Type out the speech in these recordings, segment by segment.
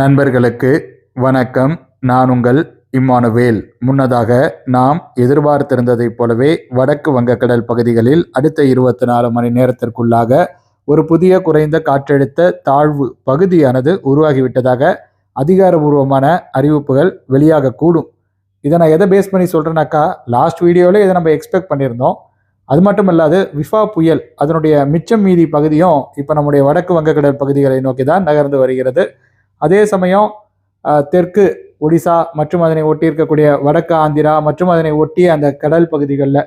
நண்பர்களுக்கு வணக்கம். நான் உங்கள் இம்மானுவேல். முன்னதாக நாம் எதிர்பார்த்திருந்ததைப் போலவே வடக்கு வங்கக்கடல் பகுதிகளில் அடுத்த இருபத்தி நாலு மணி நேரத்திற்குள்ளாக ஒரு புதிய குறைந்த காற்றழுத்த தாழ்வு பகுதியானது உருவாகிவிட்டதாக அதிகாரபூர்வமான அறிவிப்புகள் வெளியாகக்கூடும். இதை நான் எதை பேஸ் பண்ணி சொல்கிறேன்னாக்கா லாஸ்ட் வீடியோவில் இதை நம்ம எக்ஸ்பெக்ட் பண்ணியிருந்தோம். அது மட்டும் இல்லாது விஃபா புயல் அதனுடைய மிச்சம் மீதி பகுதியும் இப்போ நம்முடைய வடக்கு வங்கக்கடல் பகுதிகளை நோக்கி தான் நகர்ந்து வருகிறது. அதே சமயம் தெற்கு ஒடிசா மற்றும் அதனை ஒட்டி இருக்கக்கூடிய வடக்கு ஆந்திரா மற்றும் அதனை ஒட்டிய அந்த கடல் பகுதிகளில்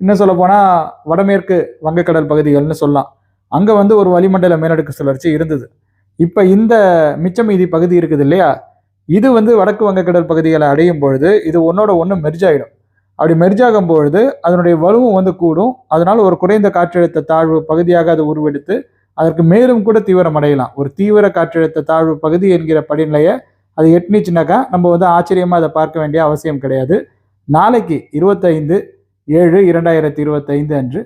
இன்னும் சொல்ல போனால் வடமேற்கு வங்கக்கடல் பகுதிகள்னு சொல்லலாம். அங்கே வந்து ஒரு வளிமண்டல மேலடுக்கு சுழற்சி இருந்தது. இப்போ இந்த மிச்சம் மீதி பகுதி இருக்குது இல்லையா இது வந்து வடக்கு வங்கக்கடல் பகுதிகளை அடையும் பொழுது இது ஒன்னோட ஒன்று மெர்ஜ் ஆகிடும் அப்படி மெர்ஜாகும் பொழுது அதனுடைய வலுவும் வந்து கூடும். அதனால் ஒரு குறைந்த காற்றழுத்த தாழ்வு பகுதியாக அது உருவெடுத்து அதற்கு மேலும் கூட தீவிரம் அடையலாம். ஒரு தீவிர காற்றழுத்த தாழ்வு பகுதி என்கிற படிநிலையை அது எட்டுனுச்சுனாக்கா நம்ம வந்து ஆச்சரியமாக அதை பார்க்க வேண்டிய அவசியம் கிடையாது. நாளைக்கு இருபத்தைந்து ஏழு இரண்டாயிரத்தி இருபத்தைந்து அன்று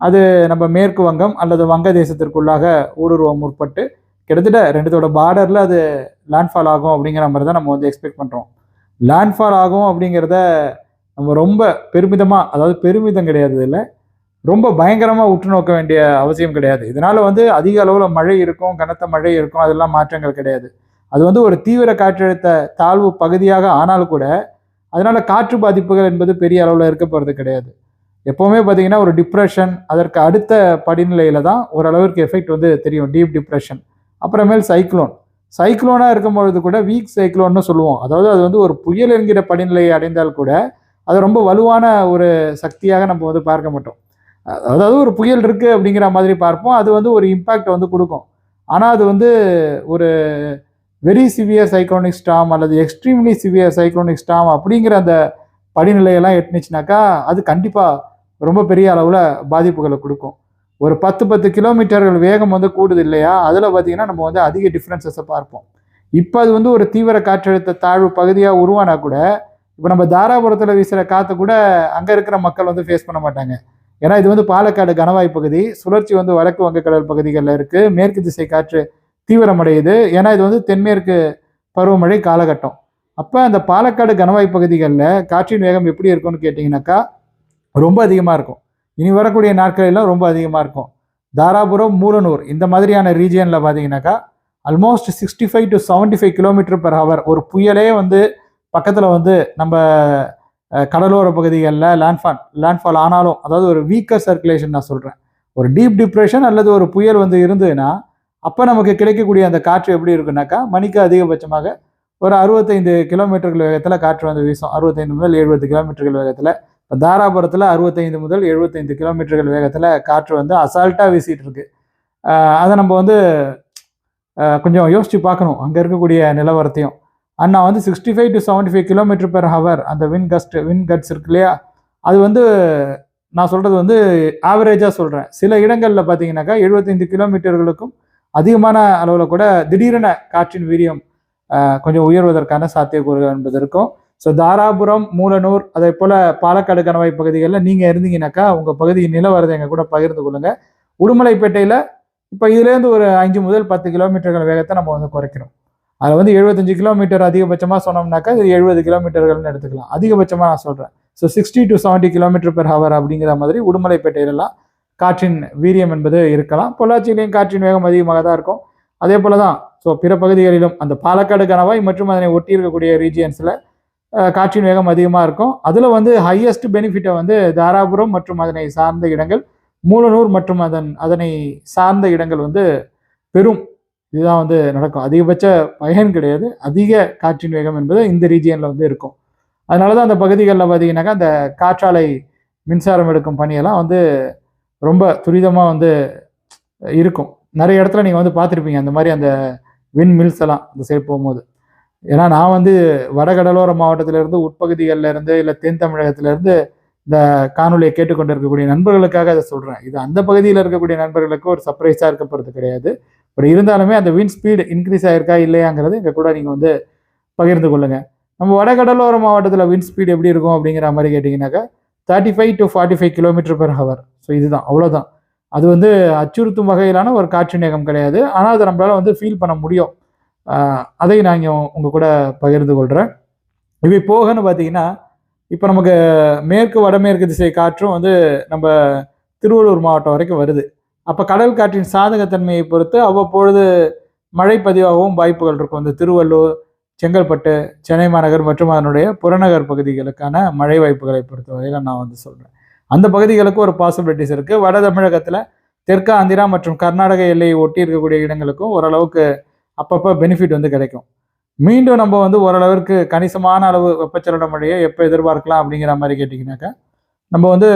அது நம்ம மேற்கு வங்கம் அல்லது வங்கதேசத்திற்குள்ளாக ஊடுருவ முற்பட்டு கிட்டத்தட்ட ரெண்டுத்தோட பார்டரில் அது லேண்ட்ஃபால் ஆகும் அப்படிங்கிற மாதிரி தான் நம்ம வந்து எக்ஸ்பெக்ட் பண்ணுறோம் லேண்ட்ஃபால் ஆகும் அப்படிங்கிறத நம்ம ரொம்ப பெருமிதமாக அதாவது பெருமிதம் கிடையாது இல்லை ரொம்ப பயங்கரமாக உற்று நோக்க வேண்டிய அவசியம் கிடையாது. இதனால் வந்து அதிக அளவில் மழை இருக்கும் கனத்த மழை இருக்கும் அதெல்லாம் மாற்றங்கள் கிடையாது. அது வந்து ஒரு தீவிர காற்றழுத்த தாழ்வு பகுதியாக ஆனாலும் கூட அதனால் காற்று பாதிப்புகள் என்பது பெரிய அளவில் இருக்க போகிறது கிடையாது. எப்போவுமே பார்த்தீங்கன்னா ஒரு டிப்ரெஷன் அதற்கு அடுத்த படிநிலையில் தான் ஓரளவிற்கு எஃபெக்ட் வந்து தெரியும். டீப் டிப்ரெஷன் அப்புறமேல் சைக்ளோன் சைக்ளோனாக இருக்கும் பொழுது கூட வீக் சைக்ளோன்னு சொல்லுவோம். அதாவது அது வந்து ஒரு புயல் என்கிற படிநிலையை அடைந்தால் கூட அது ரொம்ப வலுவான ஒரு சக்தியாக நம்ம வந்து பார்க்க மாட்டோம். அதாவது ஒரு புயல் இருக்குது அப்படிங்கிற மாதிரி பார்ப்போம். அது வந்து ஒரு இம்பேக்ட் வந்து கொடுக்கும். ஆனால் அது வந்து ஒரு வெரி சிவியர் சைக்ளோனிக் ஸ்டாம் அல்லது எக்ஸ்ட்ரீம்லி சிவியர் சைக்ளோனிக் ஸ்டாம் அப்படிங்கிற அந்த படிநிலையெல்லாம் எட்டுனுச்சுனாக்கா அது கண்டிப்பாக ரொம்ப பெரிய அளவில் பாதிப்புகளை கொடுக்கும். ஒரு பத்து பத்து கிலோமீட்டர்கள் வேகம் வந்து கூடுது இல்லையா? அதில் பார்த்தீங்கன்னா நம்ம வந்து அதிக டிஃப்ரென்சஸை பார்ப்போம். இப்போ அது வந்து ஒரு தீவிர காற்றழுத்த தாழ்வு பகுதியாக உருவானா கூட இப்போ நம்ம தாராபுரத்தில் வீசுகிற காற்று கூட அங்கே இருக்கிற மக்கள் வந்து ஃபேஸ் பண்ண மாட்டாங்க. ஏன்னா இது வந்து பாலக்காடு கணவாய் பகுதி சுழற்சி வந்து வடக்கு வங்கக்கடல் பகுதிகளில் இருக்குது மேற்கு திசை காற்று தீவிரமடையுது. ஏன்னா இது வந்து தென்மேற்கு பருவமழை காலகட்டம். அப்போ அந்த பாலக்காடு கணவாய் பகுதிகளில் காற்றின் வேகம் எப்படி இருக்கும்னு கேட்டிங்கனாக்கா ரொம்ப அதிகமாக இருக்கும். இனி வரக்கூடிய நாட்களெல்லாம் ரொம்ப அதிகமாக இருக்கும். தாராபுரம் மூலனூர் இந்த மாதிரியான ரீஜியனில் பார்த்தீங்கன்னாக்கா almost sixty five to seventy five kilometre per hour ஒரு புயலே வந்து பக்கத்தில் வந்து நம்ம கடலோர பகுதிகளில் லேண்ட்ஃபால் லேண்ட்ஃபால் ஆனாலும் அதாவது ஒரு வீக்கர் சர்க்குலேஷன் நான் சொல்கிறேன் ஒரு டீப் டிப்ரெஷன் அல்லது ஒரு புயல் வந்து இருந்ததுன்னா அப்போ நமக்கு கிடைக்கக்கூடிய அந்த காற்று எப்படி இருக்குனாக்கா மணிக்கு அதிகபட்சமாக ஒரு அறுபத்தைந்து கிலோமீட்டர்கள் வேகத்தில் காற்று வந்து வீசும். அறுபத்தைந்து முதல் எழுபது கிலோமீட்டர்கள் வேகத்தில். இப்போ தாராபுரத்தில் அறுபத்தைந்து முதல் எழுபத்தைந்து கிலோமீட்டர்கள் வேகத்தில் காற்று வந்து அசால்ட்டாக வீசிகிட்டு இருக்கு. அதை நம்ம வந்து கொஞ்சம் யோசித்து பார்க்கணும். அங்கே இருக்கக்கூடிய நிலவரத்தையும். அண்ணா வந்து sixty five to seventy five kilometre per hour அந்த வின் கஸ்ட் வின் கட்ஸ் இருக்கு இல்லையா? அது வந்து நான் சொல்கிறது வந்து ஆவரேஜாக சொல்கிறேன் சில இடங்களில் பார்த்தீங்கன்னாக்கா எழுபத்தைந்து கிலோமீட்டர்களுக்கும் அதிகமான அளவில் கூட திடீரென காற்றின் வீரியம் கொஞ்சம் உயர்வதற்கான சாத்தியக்கூறுகள் என்பது இருக்கும். ஸோ தாராபுரம் மூலனூர் அதே போல் பாலக்காடு கணவாய் பகுதிகளில் நீங்கள் இருந்தீங்கன்னாக்கா உங்கள் பகுதியின் நிலவரத்தை எங்கள் கூட பகிர்ந்து கொள்ளுங்கள் உடுமலைப்பேட்டையில் இப்போ இதுலேருந்து ஒரு அஞ்சு முதல் பத்து கிலோமீட்டர்கள் வேகத்தை நம்ம வந்து குறைக்கிறோம். அதில் வந்து எழுபத்தஞ்சு கிலோமீட்டர் அதிகபட்சமாக சொன்னோம்னாக்கா இது எழுபது கிலோமீட்டர்கள்னு எடுத்துக்கலாம். அதிகபட்சமாக நான் சொல்கிறேன் so sixty to seventy kilometre per hour அப்படிங்கிற மாதிரி உடுமலைப்பேட்டையிலலாம் காற்றின் வீரியம் என்பது இருக்கலாம். பொள்ளாச்சியிலையும் காற்றின் வேகம் அதிகமாக தான் இருக்கும். அதே போல தான் ஸோ பிற பகுதிகளிலும் அந்த பாலக்காடு கணவாய் மற்றும் அதனை ஒட்டி இருக்கக்கூடிய ரீஜியன்ஸில் காற்றின் வேகம் அதிகமாக இருக்கும். அதில் வந்து ஹையஸ்ட் பெனிஃபிட்டை வந்து தாராபுரம் மற்றும் அதனை சார்ந்த இடங்கள் மூலனூர் மற்றும் அதன் அதனை சார்ந்த இடங்கள் வந்து பெரும் இதுதான் வந்து நடக்கும். அதிகபட்ச பயன் கிடையாது. அதிக காற்றின் வேகம் என்பது இந்த ரீஜியனில் வந்து இருக்கும். அதனால தான் அந்த பகுதிகளில் பார்த்தீங்கன்னாக்கா அந்த காற்றாலை மின்சாரம் எடுக்கும் பணியெல்லாம் வந்து ரொம்ப துரிதமாக வந்து இருக்கும். நிறைய இடத்துல நீங்கள் வந்து பார்த்துருப்பீங்க. அந்த மாதிரி அந்த வின் மில்ஸ் எல்லாம் அந்த சைடு போகும்போது. ஏன்னா நான் வந்து வடகடலோர மாவட்டத்திலிருந்து உட்பகுதிகளில் இருந்து இல்லை தென் தமிழகத்திலேருந்து இந்த காணொலியை கேட்டுக்கொண்டு இருக்கக்கூடிய நண்பர்களுக்காக அதை சொல்கிறேன் இது அந்த பகுதியில் இருக்கக்கூடிய நண்பர்களுக்கு ஒரு சர்ப்ரைஸாக இருக்க போகிறது கிடையாது. பட் இருந்தாலுமே அந்த வின் ஸ்பீடு இன்க்ரீஸ் ஆகிருக்கா இல்லையாங்கிறது இங்கே கூட நீங்கள் வந்து பகிர்ந்து கொள்ளுங்கள் நம்ம வடகடலோர மாவட்டத்தில் வின் ஸ்பீடு எப்படி இருக்கும் அப்படிங்கிற மாதிரி கேட்டிங்கனாக்கா thirty five to forty five kilometre per hour so இதுதான். அவ்வளோதான் அது வந்து அச்சுறுத்தும் வகையிலான ஒரு காற்று நேகம் கிடையாது. ஆனால் அதை நம்மளால் வந்து ஃபீல் பண்ண முடியும். அதை நான் இங்கே உங்கள் கூட பகிர்ந்து கொள்கிறேன் இவை போகன்னு பார்த்தீங்கன்னா இப்போ நமக்கு மேற்கு வடமேற்கு திசை காற்றும் வந்து நம்ம திருவள்ளூர் மாவட்டம் வரைக்கும் வருது. அப்போ கடல் காற்றின் சாதகத்தன்மையை பொறுத்து அவ்வப்பொழுது மழை பதிவாகவும் வாய்ப்புகள் இருக்கும். இந்த திருவள்ளூர் செங்கல்பட்டு சென்னை மாநகர் மற்றும் அதனுடைய புறநகர் பகுதிகளுக்கான மழை வாய்ப்புகளை பொறுத்தவரையில் நான் வந்து சொல்கிறேன் அந்த பகுதிகளுக்கு ஒரு பாசிபிலிட்டிஸ் இருக்குது வட தமிழகத்தில் தெற்கு ஆந்திரா மற்றும் கர்நாடக எல்லையை ஒட்டி இருக்கக்கூடிய இடங்களுக்கும் ஓரளவுக்கு அப்பப்போ பெனிஃபிட் வந்து கிடைக்கும். மீண்டும் நம்ம வந்து ஓரளவிற்கு கணிசமான அளவு வெப்பச்சலன மழையை எப்போ எதிர்பார்க்கலாம் அப்படிங்கிற மாதிரி கேட்டிங்கனாக்கா நம்ம வந்து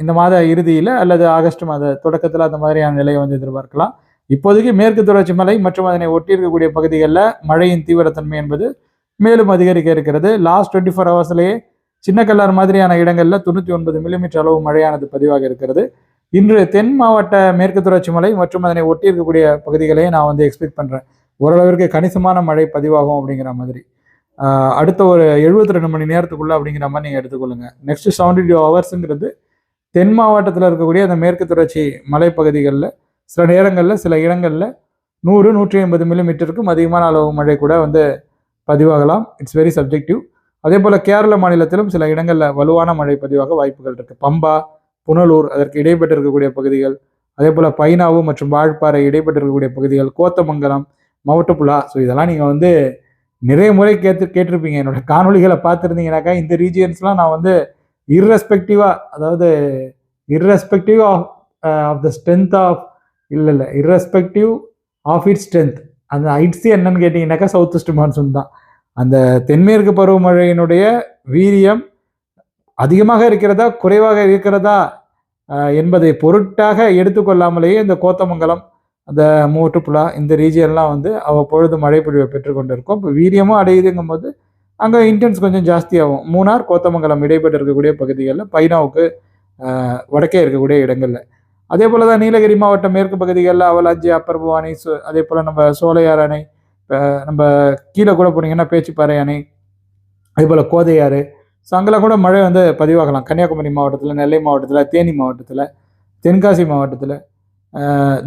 இந்த மாத இறுதியில் அல்லது ஆகஸ்ட் மாத தொடக்கத்தில் அந்த மாதிரியான நிலையை வந்து எதிர்பார்க்கலாம். இப்போதைக்கு மேற்கு தொடர்ச்சி மலை மற்றும் அதனை ஒட்டி இருக்கக்கூடிய பகுதிகளில் மழையின் தீவிரத்தன்மை என்பது மேலும் அதிகரிக்க இருக்கிறது. லாஸ்ட் டுவெண்ட்டி ஃபோர் ஹவர்ஸ்லேயே சின்ன கல்லார் மாதிரியான இடங்களில் தொண்ணூற்றி ஒன்பது மில்லிமீட்டர் அளவு மழையானது பதிவாக இருக்கிறது. இன்று தென் மாவட்ட மேற்கு தொடர்ச்சி மலை மற்றும் அதனை ஒட்டி இருக்கக்கூடிய பகுதிகளையும் நான் வந்து எக்ஸ்பெக்ட் பண்ணுறேன் ஓரளவிற்கு கணிசமான மழை பதிவாகும் அப்படிங்கிற மாதிரி. அடுத்த ஒரு எழுபத்தி ரெண்டு மணி நேரத்துக்குள்ள அப்படிங்கிற மாதிரி நீங்கள் எடுத்துக்கொள்ளுங்க. நெக்ஸ்ட் செவன்டி டூ ஹவர்ஸுங்கிறது தென் மாவட்டத்தில் இருக்கக்கூடிய அந்த மேற்கு தொடர்ச்சி மலைப்பகுதிகளில் சில நேரங்களில் சில இடங்களில் நூறு நூற்றி ஐம்பது மில்லிமீட்டருக்கும் அதிகமான அளவு மழை கூட வந்து பதிவாகலாம். இட்ஸ் வெரி சப்ஜெக்டிவ் அதே போல் கேரள மாநிலத்திலும் சில இடங்களில் வலுவான மழை பதிவாக வாய்ப்புகள் இருக்குது பம்பா புனலூர் அதற்கு இடைப்பட்டு இருக்கக்கூடிய பகுதிகள் அதே போல் பைனாவு மற்றும் வால்பாறை இடைப்பட்டு இருக்கக்கூடிய பகுதிகள் கோத்தமங்கலம் மவட்டப்புழா ஸோ இதெல்லாம் நீங்கள் வந்து நிறைய முறை கேட்டு கேட்டிருப்பீங்க. என்னோட காணொளிகளை பார்த்துருந்தீங்கனாக்கா இந்த ரீஜியன்ஸ்லாம் நான் வந்து இர்ரெஸ்பெக்டிவாக அதாவது irrespective of of the strength of இல்லை இல்லை இர்ரெஸ்பெக்டிவ் ஆஃப் இட் ஸ்ட்ரென்த் அந்த ஐட்ஸ் என்னன்னு கேட்டிங்கனாக்கா சவுத் வெஸ்ட் மான்சூன் தான். அந்த தென்மேற்கு பருவமழையினுடைய வீரியம் அதிகமாக இருக்கிறதா குறைவாக இருக்கிறதா uh, என்பதை பொருட்டாக எடுத்துக்கொள்ளாமலேயே இந்த கோத்தமங்கலம் அந்த மூட்டுப்புழா இந்த ரீஜியன்லாம் வந்து அவ்வப்பொழுது மழை பொழிவை பெற்றுக்கொண்டு இருக்கும் இப்போ வீரியமும் அடையுதுங்கும் போது அங்கே இன்டென்ஸ் கொஞ்சம் ஜாஸ்தியாகும். மூணார் கோத்தமங்கலம் இடைப்பட்டு இருக்கக்கூடிய பகுதிகளில் பைனாவுக்கு வடக்கே இருக்கக்கூடிய இடங்களில். அதே போல் தான் நீலகிரி மாவட்டம் மேற்கு பகுதிகளில் அவலாஞ்சி அப்பர் பவானி சோ அதே போல் நம்ம சோலையார் அணை நம்ம கீழே கூட போனீங்கன்னா பேச்சுப்பாறை அணை அதே போல் கோதையாறு. ஸோ அங்கெல்லாம் கூட மழை வந்து பதிவாகலாம். கன்னியாகுமரி மாவட்டத்தில் நெல்லை மாவட்டத்தில் தேனி மாவட்டத்தில் தென்காசி மாவட்டத்தில்.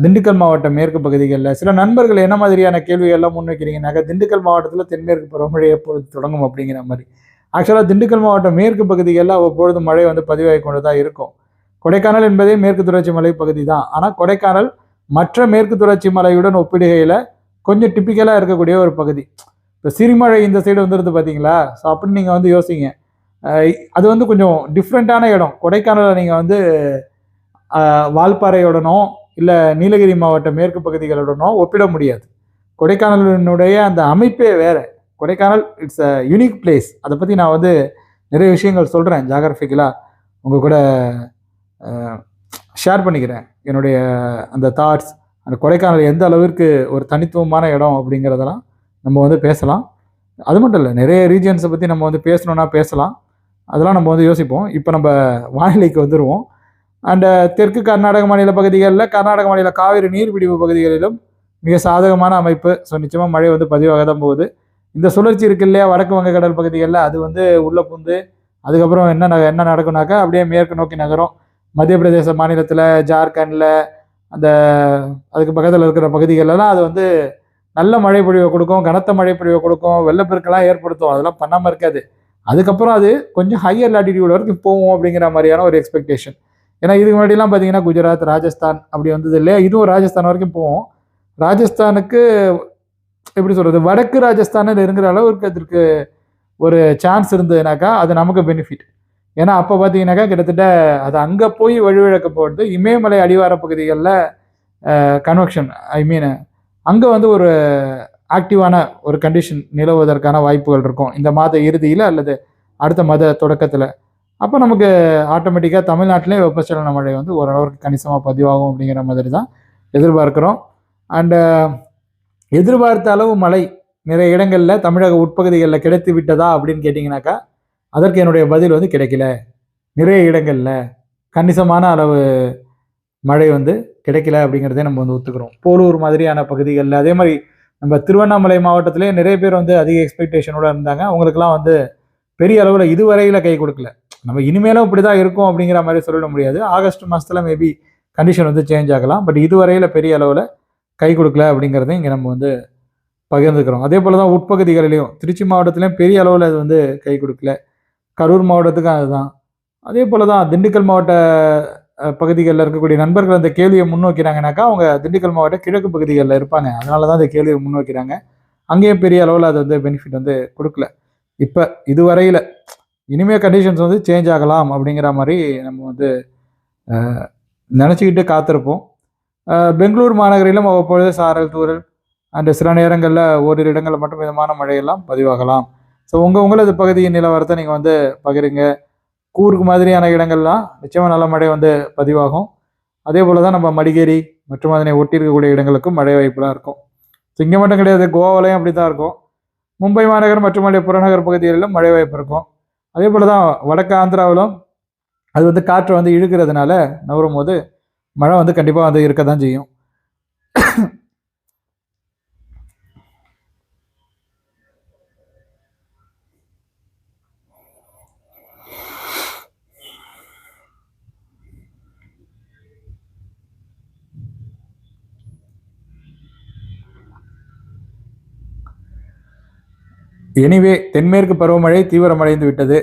திண்டுக்கல் மாவட்டம் மேற்கு பகுதிகளில். சில நண்பர்கள் என்ன மாதிரியான கேள்விகள்லாம் முன்வைக்கிறீங்கன்னாக்கா திண்டுக்கல் மாவட்டத்தில் தென்மேற்கு பருவமழை எப்பொழுது தொடங்கும் அப்படிங்கிற மாதிரி. ஆக்சுவலாக திண்டுக்கல் மாவட்டம் மேற்கு பகுதிகளில் அவ்வப்பொழுது மழை வந்து பதிவாகி கொண்டு தான் இருக்கும். கொடைக்கானல் என்பதே மேற்கு தொடர்ச்சி மலை பகுதி தான். ஆனால் கொடைக்கானல் மற்ற மேற்கு தொடர்ச்சி மலையுடன் ஒப்பிடுகையில் கொஞ்சம் டிப்பிக்கலாக இருக்கக்கூடிய ஒரு பகுதி. இப்போ சிறுமழை இந்த சைடு வந்துருது பார்த்தீங்களா ஸோ அப்படின்னு நீங்கள் வந்து யோசிங்க. அது வந்து கொஞ்சம் டிஃப்ரெண்ட்டான இடம். கொடைக்கானலில் நீங்கள் வந்து வால்பாறையுடனும் இல்லை நீலகிரி மாவட்ட மேற்கு பகுதிகளுடனோ ஒப்பிட முடியாது. கொடைக்கானலினுடைய அந்த அமைப்பே வேறு. Kodaikanal it's a unique place அதை பற்றி நான் வந்து நிறைய விஷயங்கள் சொல்கிறேன் ஜாகிரபிக்கலாக உங்கள் கூட ஷேர் பண்ணிக்கிறேன் என்னுடைய அந்த தாட்ஸ் அந்த கொடைக்கானல் எந்த அளவிற்கு ஒரு தனித்துவமான இடம் அப்படிங்கிறதெல்லாம் நம்ம வந்து பேசலாம். அது மட்டும் இல்லை நிறைய ரீஜியன்ஸை பற்றி நம்ம வந்து பேசணுன்னா பேசலாம். அதெல்லாம் நம்ம வந்து யோசிப்போம். இப்போ நம்ம வானிலைக்கு வந்துடுவோம் அந்த தெற்கு கர்நாடக மாநில பகுதிகளில் கர்நாடக மாநில காவிரி நீர்பிடிப்பு பகுதிகளிலும் மிக சாதகமான அமைப்பு. ஸோ நிச்சயமாக மழை வந்து பதிவாக தான் போகுது. இந்த சுழற்சி இருக்கு இல்லையா வடக்கு வங்கக்கடல் பகுதிகளில் அது வந்து உள்ளே புந்து அதுக்கப்புறம் என்ன ந- என்ன நடக்கும்னாக்கா அப்படியே மேற்கு நோக்கி நகரும். மத்திய பிரதேச மாநிலத்தில் ஜார்க்கண்டில் அந்த அதுக்கு பக்கத்தில் இருக்கிற பகுதிகளெல்லாம் அது வந்து நல்ல மழை பொழிவை கொடுக்கும் கனத்த மழை பொழிவை கொடுக்கும் வெள்ளப்பெருக்கெல்லாம் ஏற்படுத்தும். அதெல்லாம் பண்ணாமல் இருக்காது. அதுக்கப்புறம் அது கொஞ்சம் ஹையர் லாட்டிடியூட் வரைக்கும் போகும் அப்படிங்கிற மாதிரியான ஒரு எக்ஸ்பெக்டேஷன் ஏன்னா இதுக்கு முன்னாடிலாம் பார்த்தீங்கன்னா குஜராத் ராஜஸ்தான் அப்படி வந்தது இல்லையா? இதுவும் ராஜஸ்தான் வரைக்கும் போகும். ராஜஸ்தானுக்கு எப்படி சொல்கிறது வடக்கு ராஜஸ்தானில் இருக்கிற அளவுக்கு அதற்கு ஒரு சான்ஸ் இருந்ததுனாக்கா அது நமக்கு பெனிஃபிட் ஏன்னா அப்போ பார்த்தீங்கன்னாக்கா கிட்டத்தட்ட அது அங்கே போய் வழிவிழக்க போகிறது இமயமலை அடிவார பகுதிகளில் கன்வெக்ஷன் ஐ மீன் அங்கே வந்து ஒரு ஆக்டிவான ஒரு கண்டிஷன் நிலவுவதற்கான வாய்ப்புகள் இருக்கும். இந்த மாத இறுதியில் அல்லது அடுத்த மாத தொடக்கத்தில். அப்போ நமக்கு ஆட்டோமேட்டிக்காக தமிழ்நாட்டிலே வெப்பச்சலன மழை வந்து ஓரளவுக்கு கணிசமாக பதிவாகும் அப்படிங்கிற மாதிரி தான் எதிர்பார்க்குறோம் அண்டு எதிர்பார்த்த அளவு மழை நிறைய இடங்களில் தமிழக உட்பகுதிகளில் கிடைத்து விட்டதா அப்படின்னு கேட்டிங்கனாக்கா அதற்கு என்னுடைய பதில் வந்து கிடைக்கல. நிறைய இடங்களில் கணிசமான அளவு மழை வந்து கிடைக்கல அப்படிங்கிறதே நம்ம வந்து ஒத்துக்கிறோம். போலூர் மாதிரியான பகுதிகளில் அதே மாதிரி நம்ம திருவண்ணாமலை மாவட்டத்திலே நிறைய பேர் வந்து அதிக எக்ஸ்பெக்டேஷனோட இருந்தாங்க. அவங்களுக்குலாம் வந்து பெரிய அளவில் இதுவரையில் கை கொடுக்கல. நம்ம இனிமேலும் இப்படி தான் இருக்கும் அப்படிங்கிற மாதிரி சொல்லிட முடியாது. ஆகஸ்ட் மாதத்தில் மேபி கண்டிஷன் வந்து சேஞ்ச் ஆகலாம். பட் இதுவரையில் பெரிய அளவில் கை கொடுக்கல அப்படிங்கிறதையும் இங்கே நம்ம வந்து பகிர்ந்துக்கிறோம். அதே போல் தான் உட்பகுதிகளிலையும் திருச்சி மாவட்டத்திலையும் பெரிய அளவில் அது வந்து கை கொடுக்கல. கரூர் மாவட்டத்துக்கும் அதுதான். அதே போல் தான் திண்டுக்கல் மாவட்ட பகுதிகளில் இருக்கக்கூடிய நண்பர்கள் அந்த கேள்வியை முன்னோக்கிறாங்கனாக்கா அவங்க திண்டுக்கல் மாவட்ட கிழக்கு பகுதிகளில் இருப்பாங்க. அதனால தான் அந்த கேள்வியை முன்னோக்கிறாங்க அங்கேயும் பெரிய அளவில் அது வந்து பெனிஃபிட் வந்து கொடுக்கல. இப்போ இதுவரையில் இனிமேல் கண்டிஷன்ஸ் வந்து சேஞ்ச் ஆகலாம் அப்படிங்கிற மாதிரி நம்ம வந்து நினச்சிக்கிட்டு காத்திருப்போம். பெங்களூர் மாநகரிலும் அவ்வப்பொழுது சாரல் தூரல் அண்டு சில நேரங்களில் ஓரிரு இடங்களில் மட்டும் விதமான மழையெல்லாம் பதிவாகலாம். ஸோ உங்கள் உங்களது பகுதியின் நிலவரத்தை நீங்கள் வந்து பகிருங்க. கூர்க் மாதிரியான இடங்கள்லாம் நிச்சயமாக நல்ல மழை வந்து பதிவாகும். அதே போல் தான் நம்ம மடிகேரி மற்றும் அதனை ஒட்டி இருக்கக்கூடிய இடங்களுக்கும் மழை வாய்ப்புலாம் இருக்கும். ஸோ இங்கே மட்டும் கிடையாது கோவாலையும் அப்படி தான் இருக்கும். மும்பை மாநகர் மற்றும் புறநகர் பகுதிகளிலும் மழை வாய்ப்பு இருக்கும். அதே போல் தான் வடக்கு ஆந்திராவிலும் அது வந்து காற்று வந்து இழுக்கிறதுனால நவரும் போது மழை வந்து கண்டிப்பாக வந்து இருக்க தான் செய்யும். எனிவே தென்மேற்கு பருவமழை தீவிரமடைந்து விட்டது.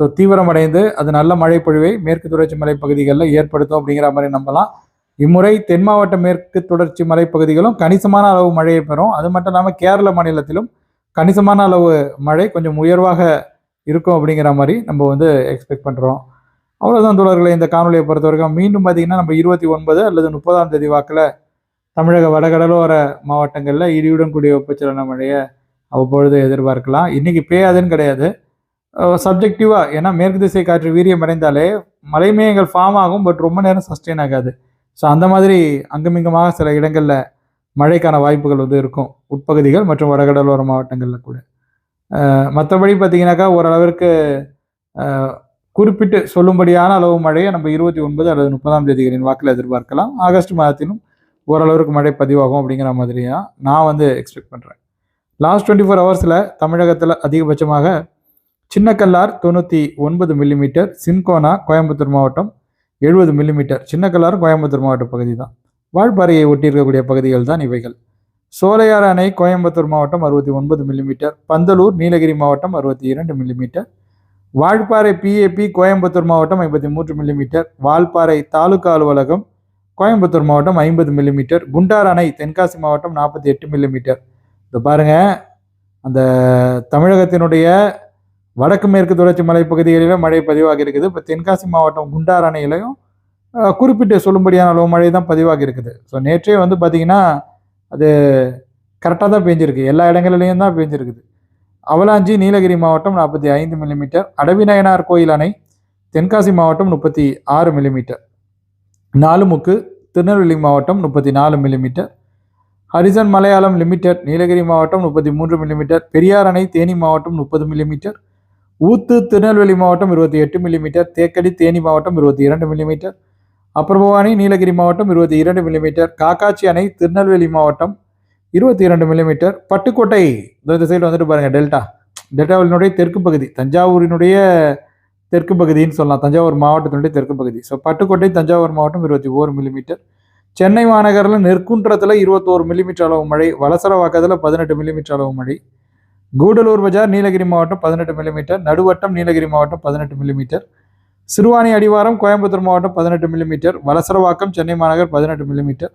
ஸோ தீவிரமடைந்து அது நல்ல மழைப்பொழிவை மேற்கு தொடர்ச்சி மலைப்பகுதிகளில் ஏற்படுத்தும் அப்படிங்கிற மாதிரி நம்பலாம். இம்முறை தென் மாவட்ட மேற்கு தொடர்ச்சி மலைப்பகுதிகளும் கணிசமான அளவு மழையை பெறும். அது மட்டும் இல்லாமல் கேரள மாநிலத்திலும் கணிசமான அளவு மழை கொஞ்சம் உயர்வாக இருக்கும் அப்படிங்கிற மாதிரி நம்ம வந்து எக்ஸ்பெக்ட் பண்ணுறோம் அவ்வளோதான் தோழர்களை இந்த காணொலியை பொறுத்த வரைக்கும் மீண்டும் பார்த்திங்கன்னா நம்ம இருபத்தி ஒன்பது அல்லது முப்பதாம் தேதி வாக்கில் தமிழக வடகடலோர மாவட்டங்களில் இடியுடன் கூடிய வெப்பச்சலன மழையை அவ்வப்பொழுது எதிர்பார்க்கலாம். இன்றைக்கி பெய்யாதுன்னு கிடையாது. சப்ஜெக்டிவாக ஏன்னா மேற்கு திசை காற்று வீரியம் அடைந்தாலே மலைமேகங்கள் ஃபார்ம் ஆகும் பட் ரொம்ப நேரம் சஸ்டெயின் ஆகாது. ஸோ அந்த மாதிரி அங்கமிங்கமாக சில இடங்களில் மழைக்கான வாய்ப்புகள் வந்து இருக்கும். உட்பகுதிகள் மற்றும் வடகடலோர மாவட்டங்களில் கூட. மற்றபடி பார்த்தீங்கன்னாக்கா ஓரளவிற்கு குறிப்பிட்டு சொல்லும்படியான அளவு மழையை நம்ம இருபத்தி ஒன்பது அல்லது முப்பதாம் தேதிகளின் வாக்கில் எதிர்பார்க்கலாம். ஆகஸ்ட் மாதத்திலும் ஓரளவிற்கு மழை பதிவாகும் அப்படிங்கிற மாதிரியா நான் வந்து எக்ஸ்பெக்ட் பண்ணுறேன் லாஸ்ட் டுவெண்ட்டி ஃபோர் ஹவர்ஸில் தமிழகத்தில் அதிகபட்சமாக சின்னக்கல்லார் தொண்ணூற்றி ஒன்பது மில்லிமீட்டர் சின்கோனா கோயம்புத்தூர் மாவட்டம் எழுபது மில்லிமீட்டர் சின்னக்கல்லார் கோயம்புத்தூர் மாவட்ட பகுதி தான். வாழ்பாறையை ஒட்டியிருக்கக்கூடிய பகுதிகள் தான் இவைகள். சோலையார் அணை கோயம்புத்தூர் மாவட்டம் அறுபத்தி ஒன்பது மில்லிமீட்டர் பந்தலூர் நீலகிரி மாவட்டம் அறுபத்தி இரண்டு மில்லிமீட்டர் வாழ்பாறை பிஏபி கோயம்புத்தூர் மாவட்டம் ஐம்பத்தி மூன்று மில்லிமீட்டர் வால்பாறை தாலுகா அலுவலகம் கோயம்புத்தூர் மாவட்டம் ஐம்பது மில்லிமீட்டர் குண்டார் அணை தென்காசி மாவட்டம் நாற்பத்தி எட்டு மில்லிமீட்டர் இது பாருங்க. அந்த தமிழகத்தினுடைய வடக்கு மேற்கு தொடர்ச்சி மலைப்பகுதிகளிலும் மழை பதிவாகி இருக்குது. இப்போ தென்காசி மாவட்டம் குண்டார் அணையிலையும் குறிப்பிட்டு சொல்லும்படியான அளவு மழை தான் பதிவாகி இருக்குது. ஸோ நேற்றே வந்து பார்த்தீங்கன்னா அது கரெக்டாக தான் பெஞ்சிருக்கு. எல்லா இடங்களிலையும் தான் பெஞ்சிருக்குது. அவலாஞ்சி நீலகிரி மாவட்டம் நாற்பத்தி ஐந்து மில்லிமீட்டர் அடவிநயனார் கோயில் அணை தென்காசி மாவட்டம் முப்பத்தி ஆறு மில்லிமீட்டர் நாலுமுக்கு திருநெல்வேலி மாவட்டம் முப்பத்தி நாலு millimetre Harrison Malayalam Limited Nilgiri மாவட்டம் முப்பத்தி மூன்று மில்லிமீட்டர் பெரியார் அணை தேனி மாவட்டம் முப்பது மில்லிமீட்டர் ஊத்து திருநெல்வேலி மாவட்டம் இருபத்தி எட்டு மில்லிமீட்டர் தேக்கடி தேனி மாவட்டம் இருபத்தி இரண்டு மில்லிமீட்டர் அப்பர்பவானி நீலகிரி மாவட்டம் இருபத்தி இரண்டு மில்லிமீட்டர் காக்காட்சி அணை திருநெல்வேலி மாவட்டம் இருபத்தி இரண்டு மில்லிமீட்டர் பட்டுக்கோட்டை. இந்த சைடு வந்துட்டு பாருங்கள் டெல்டா. டெல்டாவினுடைய தெற்கு பகுதி தஞ்சாவூரினுடைய தெற்கு பகுதின்னு சொல்லலாம். தஞ்சாவூர் மாவட்டத்தினுடைய தெற்கு பகுதி. ஸோ பட்டுக்கோட்டை தஞ்சாவூர் மாவட்டம் இருபத்தி ஓரு மில்லிமீட்டர் சென்னை மாநகரில் நெற்குன்றத்தில் இருபத்தோரு மில்லிமீட்டர் அளவு மழை வலசரவாக்கத்தில் பதினெட்டு மில்லிமீட்டர் அளவு மழை. கூடலூர் பஜார் நீலகிரி மாவட்டம் பதினெட்டு மில்லிமீட்டர் நடுவட்டம் நீலகிரி மாவட்டம் பதினெட்டு மில்லிமீட்டர் சிறுவாணி அடிவாரம் கோயம்புத்தூர் மாவட்டம் பதினெட்டு மில்லிமீட்டர் வலசரவாக்கம் சென்னை மாநகர் பதினெட்டு மில்லிமீட்டர்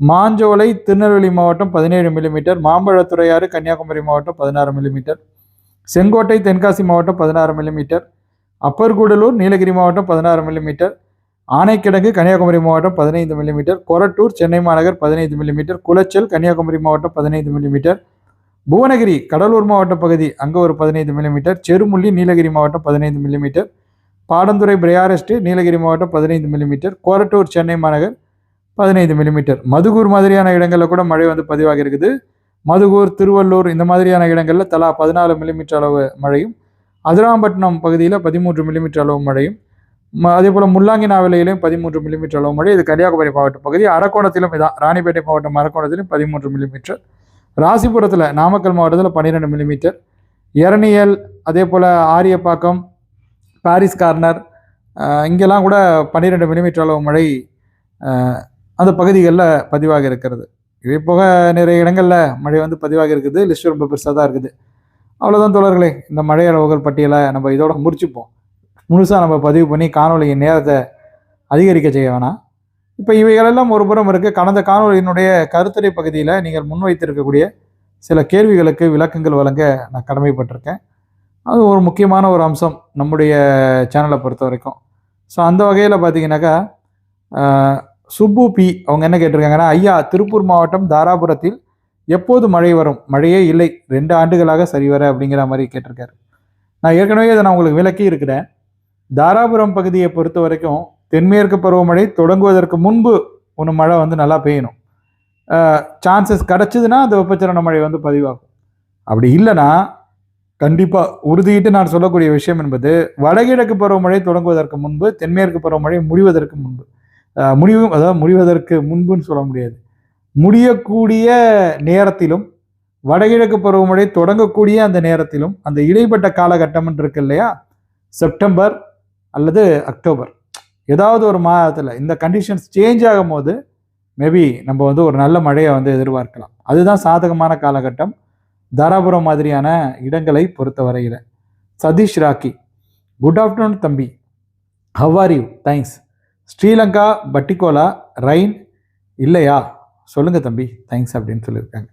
மாஞ்சோலை திருநெல்வேலி மாவட்டம் பதினேழு மில்லிமீட்டர் மாம்பழத்துறையாறு கன்னியாகுமரி மாவட்டம் பதினாறு மில்லிமீட்டர் செங்கோட்டை தென்காசி மாவட்டம் பதினாறு மில்லிமீட்டர் அப்பர் கூடலூர் நீலகிரி மாவட்டம் பதினாறு மில்லிமீட்டர் ஆனைக்கிடங்கு கன்னியாகுமரி மாவட்டம் பதினைந்து மில்லிமீட்டர் கொரட்டூர் சென்னை மாநகர் பதினைந்து மில்லிமீட்டர் குளச்சல் கன்னியாகுமரி மாவட்டம் பதினைந்து மில்லிமீட்டர் புவனகிரி கடலூர் மாவட்ட பகுதி அங்கே ஒரு பதினைந்து மில்லிமீட்டர் செருமுள்ளி நீலகிரி மாவட்டம் பதினைந்து மில்லிமீட்டர் பாடந்துறை பிரையாரெஸ்ட் நீலகிரி மாவட்டம் பதினைந்து மில்லிமீட்டர் கோரட்டூர் சென்னை மாநகர் பதினைந்து மில்லிமீட்டர் மதுகூர் மாதிரியான இடங்களில் கூட மழை வந்து பதிவாகி இருக்குது. மதுகூர் திருவள்ளூர் இந்த மாதிரியான இடங்களில் தலா பதினாலு மில்லிமீட்டர் அளவு மழையும் அதிராம்பட்டினம் பகுதியில் பதிமூன்று மில்லிமீட்டர் அளவு மழையும் அதே போல் முல்லாங்கினாவிலையிலும் பதிமூன்று மில்லிமீட்டர் அளவு மழை. இது கன்னியாகுமரி மாவட்ட பகுதி. அரக்கோணத்திலும் இதான் ராணிப்பேட்டை மாவட்டம் அரக்கோணத்திலும் பதிமூன்று மில்லிமீட்டர் ராசிபுரத்தில் நாமக்கல் மாவட்டத்தில் பன்னிரெண்டு மில்லிமீட்டர் எரணியல் அதே போல் ஆரியப்பாக்கம் பாரிஸ் கார்னர் இங்கெல்லாம் கூட பன்னிரெண்டு மில்லிமீட்டர் அளவு மழை அந்த பகுதிகளில் பதிவாக இருக்கிறது. இவை போக நிறைய இடங்களில் மழை வந்து பதிவாக இருக்குது. லிஸ்ட் ரொம்ப பெருசாக தான் இருக்குது. அவ்வளோதான் தோழர்களே. இந்த மழை அளவுகள் பட்டியலை நம்ம இதோட முடிச்சுப்போம். முழுசாக நம்ம பதிவு பண்ணி காணொலியின் நேரத்தை அதிகரிக்க செய்ய வேணாம். இப்போ இவைகளெல்லாம் ஒரு புறம் இருக்குது கடந்த காணொலியினுடைய கருத்துரை பகுதியில் நீங்கள் முன்வைத்திருக்கக்கூடிய சில கேள்விகளுக்கு விளக்கங்கள் வழங்க நான் கடமைப்பட்டிருக்கேன். அது ஒரு முக்கியமான ஒரு அம்சம் நம்முடைய சேனலை பொறுத்த வரைக்கும். ஸோ அந்த வகையில் பார்த்தீங்கன்னாக்கா சுப்பு பி அவங்க என்ன கேட்டிருக்காங்கன்னா ஐயா திருப்பூர் மாவட்டம் தாராபுரத்தில் எப்போது மழை வரும்? மழையே இல்லை. ரெண்டு ஆண்டுகளாக சரிவர அப்படிங்கிற மாதிரி கேட்டிருக்காரு. நான் ஏற்கனவே இதை நான் உங்களுக்கு விளக்கி இருக்கிறேன் தாராபுரம் பகுதியை பொறுத்த வரைக்கும் தென்மேற்கு பருவமழை தொடங்குவதற்கு முன்பு ஒன்று மழை வந்து நல்லா பெய்யணும். சான்சஸ் கிடச்சிதுன்னா அந்த வெப்பச்சலன மழை வந்து பதிவாகும். அப்படி இல்லைன்னா கண்டிப்பாக உறுதியிட்டு நான் சொல்லக்கூடிய விஷயம் என்பது வடகிழக்கு பருவமழை தொடங்குவதற்கு முன்பு தென்மேற்கு பருவமழை முடிவதற்கு முன்பு. முடிவும் முடிவு அதாவது முடிவதற்கு முன்புன்னு சொல்ல முடியாது. முடியக்கூடிய நேரத்திலும் வடகிழக்கு பருவமழை தொடங்கக்கூடிய அந்த நேரத்திலும் அந்த இடைப்பட்ட காலகட்டம் இருக்கு இல்லையா? செப்டம்பர் அல்லது அக்டோபர். ஏதாவது ஒரு மாதத்தில் இந்த கண்டிஷன்ஸ் சேஞ்ச் ஆகும்போது மேபி நம்ம வந்து ஒரு நல்ல மழையை வந்து எதிர்பார்க்கலாம். அதுதான் சாதகமான காலகட்டம். தாராபுரம் மாதிரியான இடங்களை பொறுத்த வரையில் சதீஷ் ராக்கி குட் ஆஃப்டர்நூன் தம்பி. How are you thanks Sri Lanka Batticaloa rain இல்லையா? சொல்லுங்கள் தம்பி. தேங்க்ஸ் அப்படின்னு சொல்லியிருக்காங்க.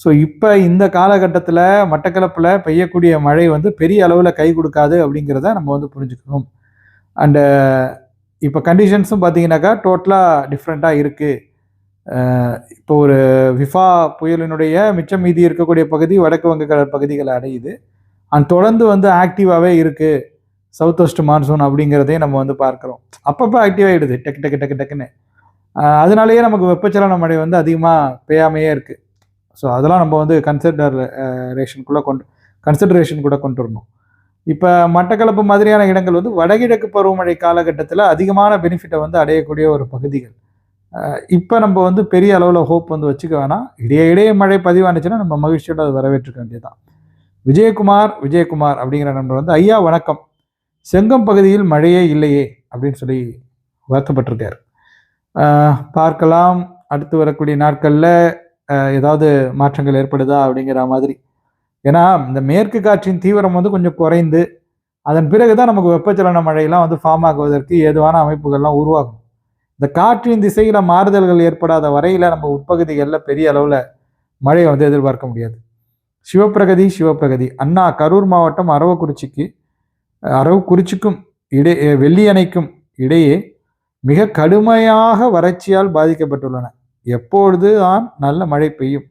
ஸோ இப்போ இந்த காலகட்டத்தில் மட்டக்களப்பில் பெய்யக்கூடிய மழை வந்து பெரிய அளவில் கை கொடுக்காது அப்படிங்கிறத நம்ம வந்து புரிஞ்சுக்கணும். அண்டு இப்போ கண்டிஷன்ஸும் பார்த்தீங்கன்னாக்கா டோட்டலாக டிஃப்ரெண்ட்டாக இருக்குது இப்போ ஒரு விஃபா புயலினுடைய மிச்சம் மீதி இருக்கக்கூடிய பகுதி வடக்கு வங்கக்கடல் பகுதிகளை அடையுது. அண்ட் தொடர்ந்து வந்து ஆக்டிவாகவே இருக்குது சவுத் வெஸ்ட் மான்சூன் அப்படிங்கிறதையும் நம்ம வந்து பார்க்குறோம். அப்பப்போ ஆக்டிவ் ஆகிடுது டக்கு டக்கு டக்கு டக்குன்னு. அதனாலேயே நமக்கு வெப்பச்சலன மழை வந்து அதிகமாக பெய்யாமையே இருக்குது ஸோ அதெல்லாம் நம்ம வந்து கன்சிடர் ரேஷனுக்குள்ளே uh, கொண்டு கன்சிடரேஷன் கூட கொண்டு வரணும். இப்போ மட்டக்களப்பு மாதிரியான இடங்கள் வந்து வடகிழக்கு பருவமழை காலகட்டத்தில் அதிகமான பெனிஃபிட்டை வந்து அடையக்கூடிய ஒரு பகுதிகள். இப்போ நம்ம வந்து பெரிய அளவில் ஹோப் வந்து வச்சுக்க வேணாம். இடையே இடையே மழை பதிவானுச்சுன்னா நம்ம மகிழ்ச்சியோட அதை வரவேற்றுக்க வேண்டியதுதான். விஜயகுமார் விஜயகுமார் அப்படிங்கிற நண்பர் வந்து ஐயா வணக்கம். செங்கம் பகுதியில் மழையே இல்லையே அப்படின்னு சொல்லி வருத்தப்பட்டிருக்கார் பார்க்கலாம். அடுத்து வரக்கூடிய நாட்களில் ஏதாவது மாற்றங்கள் ஏற்படுதா அப்படிங்கிற மாதிரி. ஏன்னா இந்த மேற்கு காற்றின் தீவிரம் வந்து கொஞ்சம் குறைந்து அதன் பிறகு தான் நமக்கு வெப்பச்சலன மழையெல்லாம் வந்து ஃபார்ம் ஆகுவதற்கு ஏதுவான அமைப்புகள்லாம் உருவாகும். இந்த காற்றின் திசையில் மாறுதல்கள் ஏற்படாத வரையில் நம்ம உட்பகுதிகளில் பெரிய அளவில் மழையை வந்து எதிர்பார்க்க முடியாது. சிவப்பிரகதி சிவப்பிரகதி. அண்ணா கரூர் மாவட்டம் அரவக்குறிச்சிக்கு அரவக்குறிச்சிக்கும் இடை வெள்ளியணைக்கும் இடையே மிக கடுமையாக வறட்சியால் பாதிக்கப்பட்டுள்ளன. எப்பொழுது தான் நல்ல மழை பெய்யும்?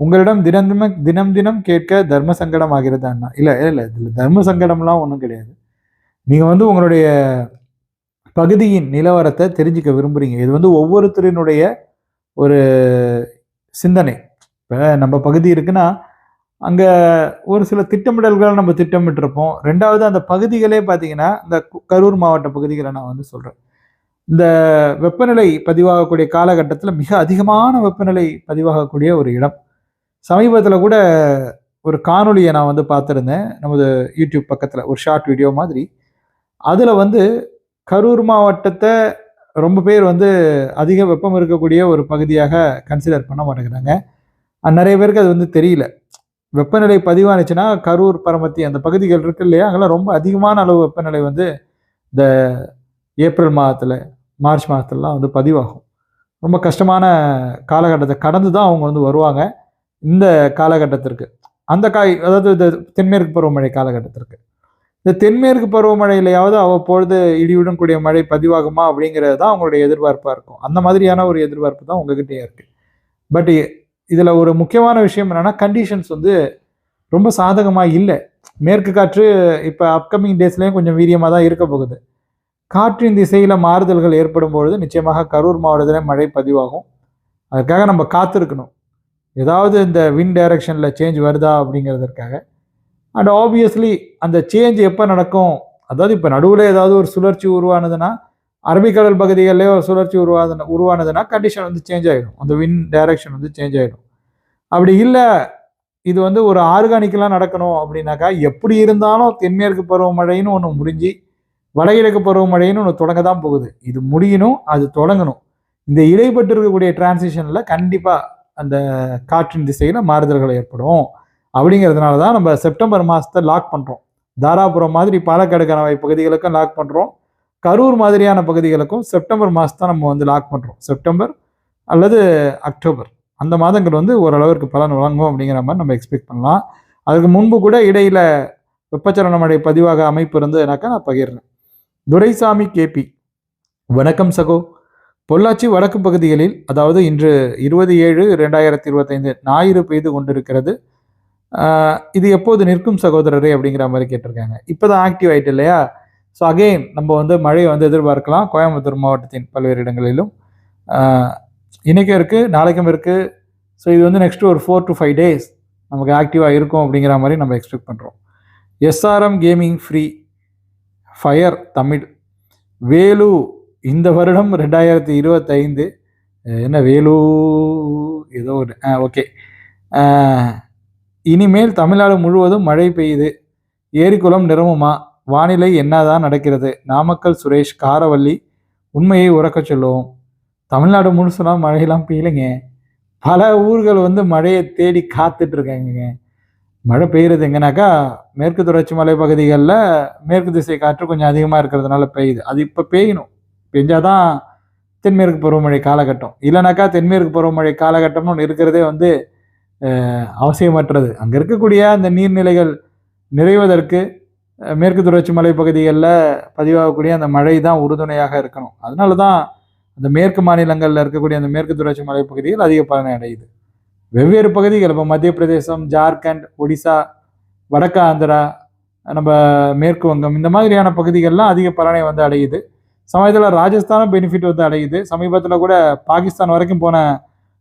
உங்களிடம் தினம் தினம் தினம் தினம் கேட்க தர்ம சங்கடம் ஆகிறது அண்ணா. இல்லை இல்லை இதில் தர்ம சங்கடம்லாம் ஒன்றும் கிடையாது. நீங்கள் வந்து உங்களுடைய பகுதியின் நிலவரத்தை தெரிஞ்சுக்க விரும்புகிறீங்க இது வந்து ஒவ்வொருத்தரினுடைய ஒரு சிந்தனை. இப்போ நம்ம பகுதி இருக்குன்னா அங்கே ஒரு சில திட்டமிடல்களை நம்ம திட்டமிட்டிருப்போம். ரெண்டாவது அந்த பகுதிகளே பார்த்தீங்கன்னா இந்த கரூர் மாவட்ட பகுதிகளை நான் வந்து சொல்கிறேன் இந்த வெப்பநிலை பதிவாகக்கூடிய காலகட்டத்தில் மிக அதிகமான வெப்பநிலை பதிவாகக்கூடிய ஒரு இடம். சமீபத்தில் கூட ஒரு காணொளியை நான் வந்து பார்த்துருந்தேன். நமது யூடியூப் பக்கத்தில் ஒரு ஷார்ட் வீடியோ மாதிரி. அதில் வந்து கரூர் மாவட்டத்தை ரொம்ப பேர் வந்து அதிக வெப்பம் இருக்கக்கூடிய ஒரு பகுதியாக கன்சிடர் பண்ண மாட்டேங்கிறாங்க. நிறைய பேருக்கு அது வந்து தெரியல. வெப்பநிலை பதிவானுச்சுன்னா கரூர் பரமத்தி அந்த பகுதிகள் இருக்கு இல்லையா? அங்கெல்லாம் ரொம்ப அதிகமான அளவு வெப்பநிலை வந்து இந்த ஏப்ரல் மாதத்தில் மார்ச் மாதத்துலலாம் வந்து பதிவாகும். ரொம்ப கஷ்டமான காலகட்டத்தை கடந்து தான் அவங்க வந்து வருவாங்க. இந்த காலகட்டத்திற்கு. அந்த காய் அதாவது இந்த தென்மேற்கு பருவமழை காலகட்டத்திற்கு. இந்த தென்மேற்கு பருவமழையிலையாவது அவ்வப்பொழுது இடியுடன் கூடிய மழை பதிவாகுமா அப்படிங்கிறது தான் அவங்களுடைய எதிர்பார்ப்பாக இருக்கும். அந்த மாதிரியான ஒரு எதிர்பார்ப்பு தான் உங்ககிட்டயே இருக்குது பட் இதில் ஒரு முக்கியமான விஷயம் என்னென்னா கண்டிஷன்ஸ் வந்து ரொம்ப சாதகமாக இல்லை. மேற்கு காற்று இப்போ அப்கமிங் டேஸ்லேயும் கொஞ்சம் வீரியமாக தான் இருக்க போகுது. காற்றின் திசையில் மாறுதல்கள் ஏற்படும் பொழுது நிச்சயமாக கரூர் மாவட்டத்தில் மழை பதிவாகும். அதுக்காக நம்ம காத்திருக்கணும். ஏதாவது இந்த வின் டைரக்ஷனில் சேஞ்ச் வருதா அப்படிங்கிறதுக்காக அண்ட் ஆப்வியஸ்லி அந்த சேஞ்ச் எப்போ நடக்கும்? அதாவது இப்போ நடுவில் ஏதாவது ஒரு சுழற்சி உருவானதுன்னா அரபிக்கடல் பகுதிகளிலே ஒரு சுழற்சி உருவாது உருவானதுன்னா கண்டிஷன் வந்து சேஞ்ச் ஆகிடும் அந்த வின் டைரக்ஷன் வந்து சேஞ்ச் ஆகிடும் அப்படி இல்லை இது வந்து ஒரு ஆர்கானிக்கெலாம் நடக்கணும் அப்படின்னாக்கா எப்படி இருந்தாலும் தென்மேற்கு பருவமழைன்னு ஒன்று முடிஞ்சு வடகிழக்கு பருவமழைன்னு ஒன்று தொடங்க தான் போகுது. இது முடியணும் அது தொடங்கணும். இந்த இடைப்பட்டு இருக்கக்கூடிய டிரான்சிஷனில் கண்டிப்பாக அந்த காற்றின் திசையில் மாறுதல்கள் ஏற்படும். அப்படிங்கிறதுனால தான் நம்ம செப்டம்பர் மாதத்தை லாக் பண்ணுறோம் தாராபுரம் மாதிரி பாலக்காடு கணவாய் பகுதிகளுக்கும் லாக் பண்ணுறோம் கரூர் மாதிரியான பகுதிகளுக்கும் செப்டம்பர் மாதத்தை நம்ம வந்து லாக் பண்ணுறோம் செப்டம்பர் அல்லது அக்டோபர். அந்த மாதங்கள் வந்து ஓரளவிற்கு பலன் வழங்கும் அப்படிங்கிற மாதிரி நம்ம எக்ஸ்பெக்ட் பண்ணலாம். அதுக்கு முன்பு கூட இடையில் வெப்பச்சலன மழை பதிவாக அமைப்பு இருந்ததுனாக்கா நான் பகிர்றேன். துரைசாமி கேபி வணக்கம் சகோ. பொள்ளாச்சி வடக்கு பகுதிகளில் அதாவது இன்று இருபது ஏழு ரெண்டாயிரத்தி இருபத்தைந்து ஞாயிறு பெய்து கொண்டிருக்கிறது. இது எப்போது நிற்கும் சகோதரரே அப்படிங்கிற மாதிரி கேட்டிருக்காங்க. இப்போதான் ஆக்டிவ் ஆகிட்டு இல்லையா? ஸோ அகெயின் நம்ம வந்து மழையை வந்து எதிர்பார்க்கலாம். கோயம்புத்தூர் மாவட்டத்தின் பல்வேறு இடங்களிலும். இன்றைக்கும் இருக்குது நாளைக்கும் இருக்குது ஸோ இது வந்து நெக்ஸ்ட் ஒரு ஃபோர் டு ஃபைவ் டேஸ் நமக்கு ஆக்டிவாக இருக்கும் அப்படிங்கிற மாதிரி நம்ம எக்ஸ்பெக்ட் பண்ணுறோம் SRM gaming free fire Tamil Velu இந்த வருடம் ரெண்டாயிரத்தி இருபத்தைந்து என்ன வேலு ஏதோ ஒரு ஆ ஓகே இனிமேல் தமிழ்நாடு முழுவதும் மழை பெய்யுது. ஏரிக்குளம் நிரம்புமா? வானிலை என்னதான் நடக்கிறது? நாமக்கல் சுரேஷ் காரவள்ளி உண்மையை உறக்கச் சொல்லுவோம். தமிழ்நாடு முழுசுலாம் மழையெல்லாம் பெய்யலைங்க. பல ஊர்கள் வந்து மழையை தேடி காத்துட்ருக்காங்க இருக்காங்கங்க. மழை பெய்யுறது எங்கனாக்கா மேற்கு தொடர்ச்சி மலை பகுதிகளில் மேற்கு திசை காற்று கொஞ்சம் அதிகமாக இருக்கிறதுனால பெய்யுது. அது இப்போ பெய்யணும். பெஞ்சாதான் தென்மேற்கு பருவமழை காலகட்டம். இல்லைனாக்கா தென்மேற்கு பருவமழை காலகட்டம்னு ஒன்று இருக்கிறதே வந்து அவசியமற்றது. அங்கே இருக்கக்கூடிய அந்த நீர்நிலைகள் நிறைவதற்கு மேற்கு தொடர்ச்சி மலை பகுதிகளில் பதிவாகக்கூடிய அந்த மழை தான் உறுதுணையாக இருக்கணும். அதனால தான் அந்த மேற்கு மாநிலங்களில் இருக்கக்கூடிய அந்த மேற்கு தொடர்ச்சி மலை அதிக பலனை அடையுது. வெவ்வேறு பகுதிகள் இப்போ மத்திய பிரதேசம் ஜார்க்கண்ட் ஒடிசா வடக்கு ஆந்திரா நம்ம மேற்கு வங்கம் இந்த மாதிரியான பகுதிகள்லாம் அதிக பலனை வந்து அடையுது. சமயத்தில் ராஜஸ்தானும் பெனிஃபிட் வந்து அடையுது. சமீபத்தில் கூட பாகிஸ்தான் வரைக்கும் போன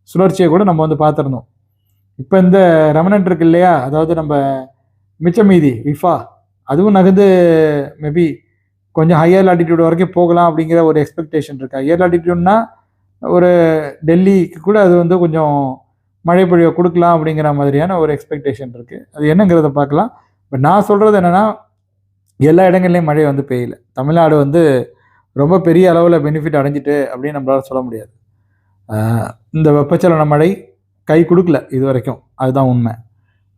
சுழற்சியை கூட நம்ம வந்து பார்த்துருந்தோம். இப்போ இந்த ரெமனன்ட் இருக்கு இல்லையா? அதாவது நம்ம மிச்ச மீதி விஃபா அதுவும் நகர்ந்து மேபி கொஞ்சம் ஹையர் லாட்டிடியூட் வரைக்கும் போகலாம் அப்படிங்கிற ஒரு எக்ஸ்பெக்டேஷன் இருக்கு? ஹையர் லாட்டிடியூட்னா ஒரு டெல்லிக்கு கூட அது வந்து கொஞ்சம் மழை பொழிவை கொடுக்கலாம் அப்படிங்கிற மாதிரியான ஒரு எக்ஸ்பெக்டேஷன் இருக்குது அது என்னங்கிறத பார்க்கலாம். பட் நான் சொல்கிறது என்னன்னா எல்லா இடங்கள்லையும் மழை வந்து பெய்யல. தமிழ்நாடு வந்து ரொம்ப பெரிய அளவில் பெனிஃபிட் அடைஞ்சிட்டு அப்படின்னு நம்மளால் சொல்ல முடியாது. இந்த வெப்பச்சலன மழை கை கொடுக்கல இது வரைக்கும் அதுதான் உண்மை.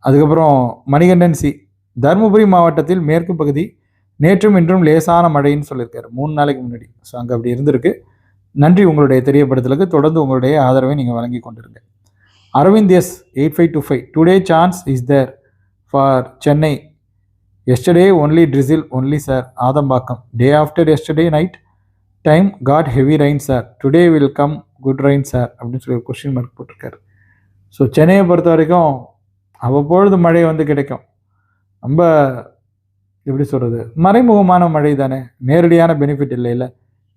அதுக்கப்புறம் மணிகண்டன் சி தருமபுரி மாவட்டத்தில் மேற்கு பகுதி நேற்றும் இன்றும் லேசான மழைன்னு சொல்லியிருக்காரு. மூணு நாளைக்கு முன்னாடி. ஸோ அங்கே அப்படி இருந்திருக்கு. நன்றி உங்களுடைய தெரியப்படுத்தலுக்கு. தொடர்ந்து உங்களுடைய ஆதரவை நீங்கள் வழங்கி கொண்டிருங்க. Aravind S eight five two five today chance is there for Chennai yesterday only drizzle only sir Adambakkam day after yesterday night time got heavy rain sir today will come good rain sir அப்படின்னு சொல்லி ஒரு question mark போட்டிருக்காரு. So சென்னையை பொறுத்த வரைக்கும் அவ்வப்பொழுது மழை வந்து கிடைக்கும். ரொம்ப எப்படி சொல்கிறது மறைமுகமான மழை தானே. நேரடியான பெனிஃபிட் இல்லை இல்லை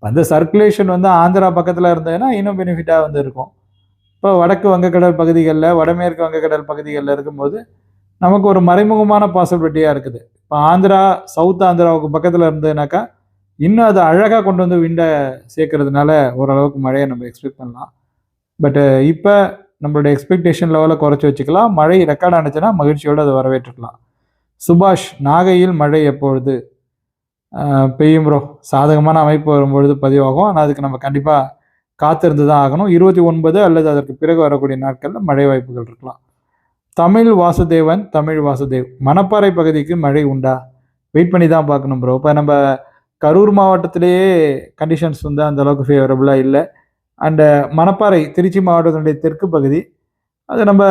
அந்த சர்க்குலேஷன் வந்து ஆந்திரா பக்கத்தில் இருந்ததுன்னா இன்னும் பெனிஃபிட்டாக வந்து இருக்கும். இப்போ வடக்கு வங்கக்கடல் பகுதிகளில் வடமேற்கு வங்கக்கடல் பகுதிகளில் இருக்கும்போது நமக்கு ஒரு மறைமுகமான பாசிபிலிட்டியாக இருக்குது. இப்போ ஆந்திரா சவுத் ஆந்திராவுக்கு பக்கத்தில் இருந்ததுனாக்கா இன்னும் அது அழகாக கொண்டு வந்து விண்டை சேர்க்கறதுனால ஓரளவுக்கு மழையை நம்ம எக்ஸ்பெக்ட் பண்ணலாம். பட்டு இப்போ நம்மளுடைய எக்ஸ்பெக்டேஷன் லெவலை குறைச்சி வச்சுக்கலாம். மழை ரெக்கார்ட் ஆனுச்சுன்னா மகிழ்ச்சியோடு அதை வரவேற்றுக்கலாம். சுபாஷ் நாகையில் மழை எப்பொழுது? பெய்யும் ப்ரோ சாதகமான அமைப்பு வரும்பொழுது பதிவாகும். ஆனால் அதுக்கு நம்ம கண்டிப்பாக காத்திருந்து தான் ஆகணும். இருபத்தி ஒன்பது அல்லது அதற்கு பிறகு வரக்கூடிய நாட்களில் மழை வாய்ப்புகள் இருக்கலாம். தமிழ் வாசுதேவன் தமிழ் வாசுதேவ். மணப்பாறை பகுதிக்கு மழை உண்டா? வெயிட் பண்ணி தான் பார்க்கணும் ப்ரோ இப்போ நம்ம கரூர் மாவட்டத்திலேயே கண்டிஷன்ஸ் வந்து அந்த அளவுக்கு ஃபேவரபுளாக இல்லை. அண்டு மணப்பாறை திருச்சி மாவட்டத்தினுடைய தெற்கு பகுதி அது நம்ம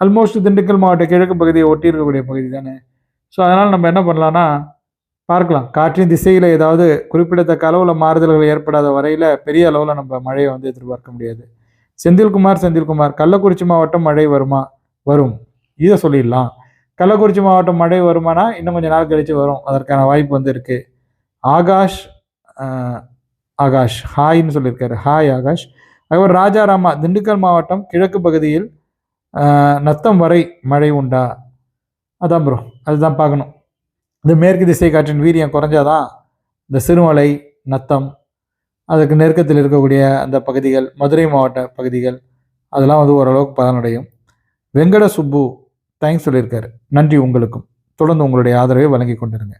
ஆல்மோஸ்ட் திண்டுக்கல் மாவட்ட கிழக்கு பகுதியை ஒட்டி இருக்கக்கூடிய பகுதி தானே. ஸோ அதனால் நம்ம என்ன பண்ணலாம்னா பார்க்கலாம். காற்றின் திசையில் ஏதாவது குறிப்பிடத்தக்க அளவில் மாறுதல்கள் ஏற்படாத வரையில் பெரிய அளவில் நம்ம மழையை வந்து எதிர்பார்க்க முடியாது. செந்தில்குமார் செந்தில்குமார் கள்ளக்குறிச்சி மாவட்டம் மழை வருமா? வரும். இதை சொல்லிடலாம். கள்ளக்குறிச்சி மாவட்டம் மழை வருமானா? இன்னும் கொஞ்சம் நாள் கழித்து வரும். அதற்கான வாய்ப்பு வந்து இருக்குது ஆகாஷ் ஆகாஷ் ஹாய்ன்னு சொல்லியிருக்காரு. ஹாய் ஆகாஷ். அதுக்கப்புறம் ராஜாராமா திண்டுக்கல் மாவட்டம் கிழக்கு பகுதியில் நத்தம் வரை மழை உண்டா? அதான் ப்ரோ அதுதான் பார்க்கணும். இந்த மேற்கு திசை காற்றின் வீரியம் குறைஞ்சாதான் இந்த சிறுமலை நத்தம் அதுக்கு நெருக்கத்தில் இருக்கக்கூடிய அந்த பகுதிகள் மதுரை மாவட்ட பகுதிகள் அதெல்லாம் வந்து ஓரளவுக்கு பலனடையும். வெங்கட சுப்பு தேங்க்ஸ் சொல்லியிருக்காரு. நன்றி உங்களுக்கும். தொடர்ந்து உங்களுடைய ஆதரவை வழங்கி கொண்டிருங்க.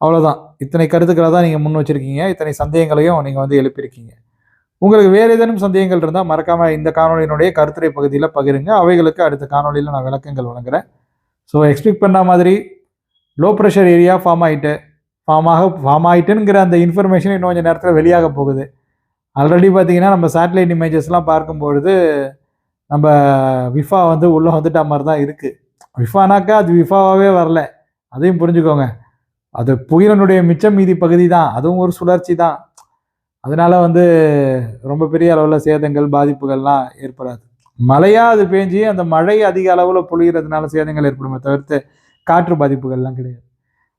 அவ்வளோதான் இத்தனை கருத்துக்களை தான் நீங்கள் முன் வச்சிருக்கீங்க. இத்தனை சந்தேகங்களையும் நீங்கள் வந்து எழுப்பியிருக்கீங்க. உங்களுக்கு வேறு ஏதேனும் சந்தேகங்கள் இருந்தால் மறக்காமல் இந்த காணொலியினுடைய கருத்துரை பகுதியில் பகிருங்க. அவைகளுக்கு அடுத்த காணொலியில் நான் விளக்கங்கள் வழங்குறேன். ஸோ எக்ஸ்பெக்ட் பண்ண மாதிரி லோ ப்ரெஷர் ஏரியா ஃபார்ம் ஆகிட்டு ஃபார்ம் ஆக ஃபார்ம் ஆகிட்டுங்கிற அந்த இன்ஃபர்மேஷன் இன்னும் கொஞ்சம் நேரத்தில் வெளியாக போகுது. ஆல்ரெடி பார்த்தீங்கன்னா நம்ம சேட்டலைட் இமேஜஸ்லாம் பார்க்கும்பொழுது நம்ம விஃபா வந்து உள்ளே வந்துட்ட மாதிரி தான் இருக்குது விஃபானாக்கா அது விஃபாவாகவே வரல. அதையும் புரிஞ்சுக்கோங்க. அது புயலனுடைய மிச்சம் மீதி பகுதி தான் அதுவும் ஒரு சுழற்சி தான். அதனால் வந்து ரொம்ப பெரிய அளவில் சேதங்கள் பாதிப்புகள்லாம் ஏற்படாது. மழையாக அது பேஞ்சு அந்த மழை அதிக அளவில் பொழிகிறதுனால சேதங்கள் ஏற்படுமே தவிர்த்து காற்று பாதிப்புகள்லாம் கிடையாது.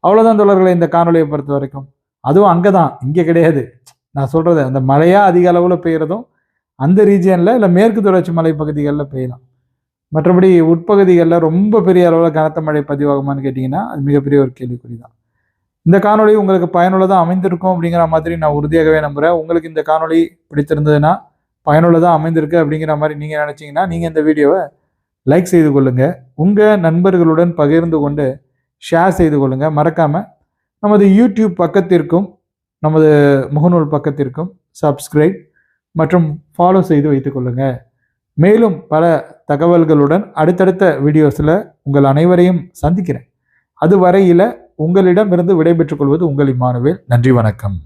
அவ்வளோதான் தொடர்களை இந்த காணொலியை பொறுத்த வரைக்கும் அதுவும் அங்கே தான் இங்கே கிடையாது. நான் சொல்கிறது அந்த மழையாக அதிக அளவில் பெய்கிறதும் அந்த ரீஜியனில் இல்லை மேற்கு தொடர்ச்சி மலை பகுதிகளில் பெய்யலாம். மற்றபடி உட்பகுதிகளில் ரொம்ப பெரிய அளவில் கனத்த மழை பதிவாகுமான்னு கேட்டிங்கன்னா அது மிகப்பெரிய ஒரு கேள்விக்குறி தான் இந்த காணொளி உங்களுக்கு பயனுள்ளதாக அமைந்திருக்கும் அப்படிங்கிற மாதிரி நான் உறுதியாகவே நம்புகிறேன் உங்களுக்கு இந்த காணொளி பிடித்திருந்ததுன்னா பயனுள்ளதாக அமைந்திருக்கு அப்படிங்கிற மாதிரி நீங்கள் நினச்சிங்கன்னா நீங்கள் இந்த வீடியோவை லைக் செய்து கொள்ளுங்கள் உங்கள் நண்பர்களுடன் பகிர்ந்து கொண்டு ஷேர் செய்து கொள்ளுங்கள் மறக்காமல் நமது யூடியூப் பக்கத்திற்கும் நமது முகநூல் பக்கத்திற்கும் சப்ஸ்கிரைப் மற்றும் ஃபாலோ செய்து வைத்துக் கொள்ளுங்கள் மேலும் பல தகவல்களுடன் அடுத்தடுத்த வீடியோஸில் உங்கள் அனைவரையும் சந்திக்கிறேன். அது வரையில் உங்களிடமிருந்து விடைபெற்றுக் கொள்வது உங்கள் இம்மானுவேல். நன்றி வணக்கம்.